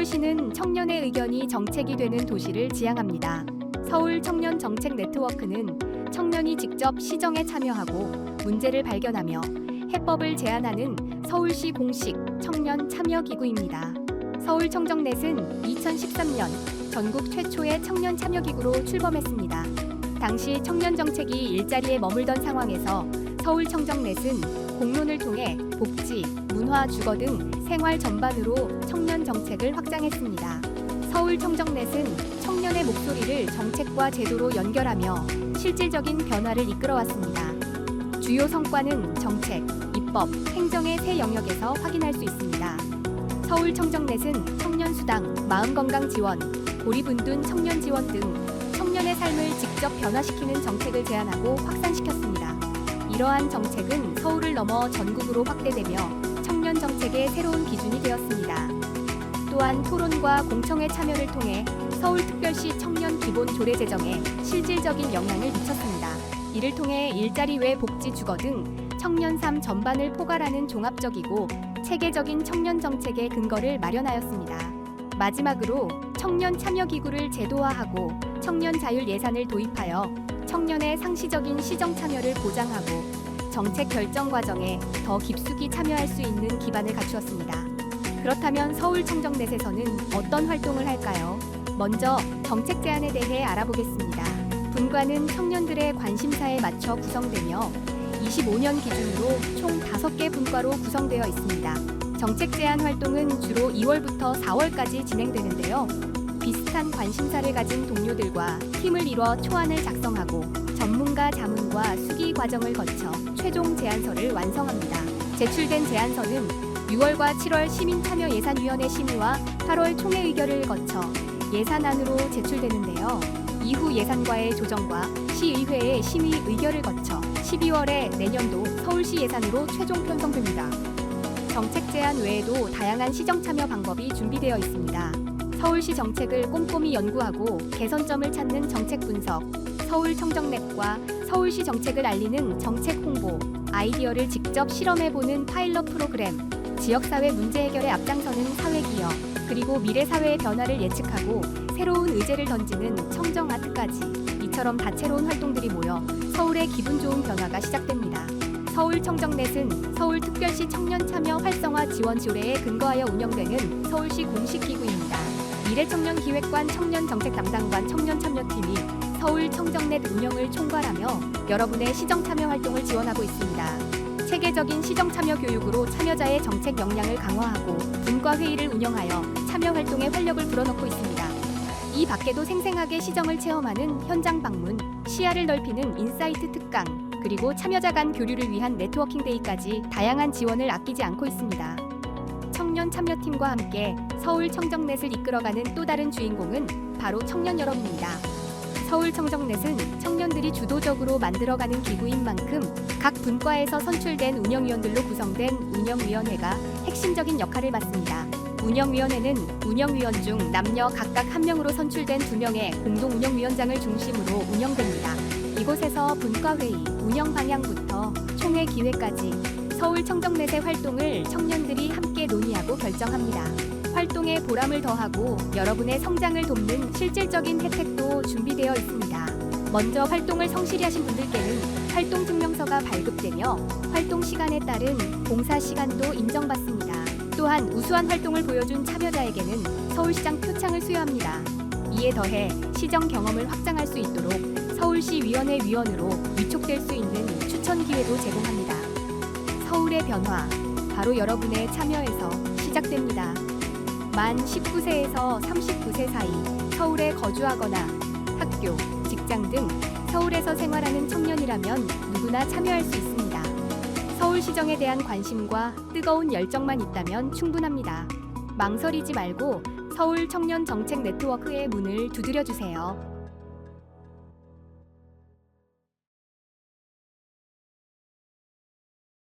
서울시는 청년의 의견이 정책이 되는 도시를 지향합니다. 서울 청년 정책 네트워크는 청년이 직접 시정에 참여하고 문제를 발견하며 해법을 제안하는 서울시 공식 청년 참여 기구입니다. 서울청정넷은 2013년 전국 최초의 청년 참여 기구로 출범했습니다. 당시 청년 정책이 일자리에 머물던 상황에서 서울청정넷은 공론을 통해 복지, 문화, 주거 등 생활 전반으로 청년 정책을 확장했습니다. 서울 청정넷은 청년의 목소리를 정책과 제도로 연결하며 실질적인 변화를 이끌어왔습니다. 주요 성과는 정책, 입법, 행정의 세 영역에서 확인할 수 있습니다. 서울 청정넷은 청년 수당, 마음 건강 지원, 고리분둔 청년 지원 등 청년의 삶을 직접 변화시키는 정책을 제안하고 확산시켰습니다. 이러한 정책은 서울을 넘어 전국으로 확대되며 청년 정책의 새로운 기준이 되었습니다. 또한 토론과 공청회 참여를 통해 서울특별시 청년 기본 조례 제정에 실질적인 영향을 미쳤습니다. 이를 통해 일자리 외 복지 주거 등 청년 삶 전반을 포괄하는 종합적이고 체계적인 청년 정책의 근거를 마련하였습니다. 마지막으로 청년 참여 기구를 제도화하고 청년 자율 예산을 도입하여 청년의 상시적인 시정 참여를 보장하고 정책 결정 과정에 더 깊숙이 참여할 수 있는 기반을 갖추었습니다. 그렇다면 서울 청정넷에서는 어떤 활동을 할까요? 먼저 정책 제안에 대해 알아보겠습니다. 분과는 청년들의 관심사에 맞춰 구성되며 25년 기준으로 총 5개 분과로 구성되어 있습니다. 정책 제안 활동은 주로 2월부터 4월까지 진행되는데요. 비슷한 관심사를 가진 동료들과 팀을 이뤄 초안을 작성하고 전문가 자문과 수기 과정을 거쳐 최종 제안서를 완성합니다. 제출된 제안서는 6월과 7월 시민 참여 예산위원회 심의와 8월 총회 의결을 거쳐 예산안으로 제출되는데요. 이후 예산과의 조정과 시의회의 심의 의결을 거쳐 12월에 내년도 서울시 예산으로 최종 편성됩니다. 정책 제안 외에도 다양한 시정 참여 방법이 준비되어 있습니다. 서울시 정책을 꼼꼼히 연구하고 개선점을 찾는 정책 분석, 서울 청정넷과 서울시 정책을 알리는 정책 홍보, 아이디어를 직접 실험해보는 파일럿 프로그램, 지역사회 문제 해결에 앞장서는 사회기업, 그리고 미래 사회의 변화를 예측하고 새로운 의제를 던지는 청정 아트까지 이처럼 다채로운 활동들이 모여 서울의 기분 좋은 변화가 시작됩니다. 서울 청정넷은 서울특별시 청년 참여 활성화 지원 조례에 근거하여 운영되는 서울시 공식 기구입니다. 미래청년기획관 청년정책 담당관 청년참여팀이 서울 청정넷 운영을 총괄하며 여러분의 시정 참여 활동을 지원하고 있습니다. 체계적인 시정 참여 교육으로 참여자의 정책 역량을 강화하고 분과 회의를 운영하여 참여 활동에 활력을 불어넣고 있습니다. 이 밖에도 생생하게 시정을 체험하는 현장 방문, 시야를 넓히는 인사이트 특강, 그리고 참여자 간 교류를 위한 네트워킹 데이까지 다양한 지원을 아끼지 않고 있습니다. 청년 참여팀과 함께 서울 청정넷을 이끌어가는 또 다른 주인공은 바로 청년 여러분입니다. 서울 청정넷은 청년들이 주도적으로 만들어가는 기구인 만큼 각 분과에서 선출된 운영위원들로 구성된 운영위원회가 핵심적인 역할을 맡습니다. 운영위원회는 운영위원 중 남녀 각각 한 명으로 선출된 두 명의 공동 운영위원장을 중심으로 운영됩니다. 이곳에서 분과회의, 운영 방향부터 총회 기회까지 서울 청정넷의 활동을 청년들이 함께 논의하고 결정합니다. 활동에 보람을 더하고 여러분의 성장을 돕는 실질적인 혜택도 준비되어 있습니다. 먼저 활동을 성실히 하신 분들께는 활동 증명서가 발급되며 활동 시간에 따른 봉사 시간도 인정받습니다. 또한 우수한 활동을 보여준 참여자에게는 서울시장 표창을 수여합니다. 이에 더해 시정 경험을 확장할 수 있도록 서울시 위원회 위원으로 위촉될 수 있는 추천 기회도 제공합니다. 서울의 변화, 바로 여러분의 참여에서 시작됩니다. 만 19세에서 39세 사이 서울에 거주하거나 학교, 직장 등 서울에서 생활하는 청년이라면 누구나 참여할 수 있습니다. 서울시정에 대한 관심과 뜨거운 열정만 있다면 충분합니다. 망설이지 말고 서울 청년 정책 네트워크의 문을 두드려 주세요.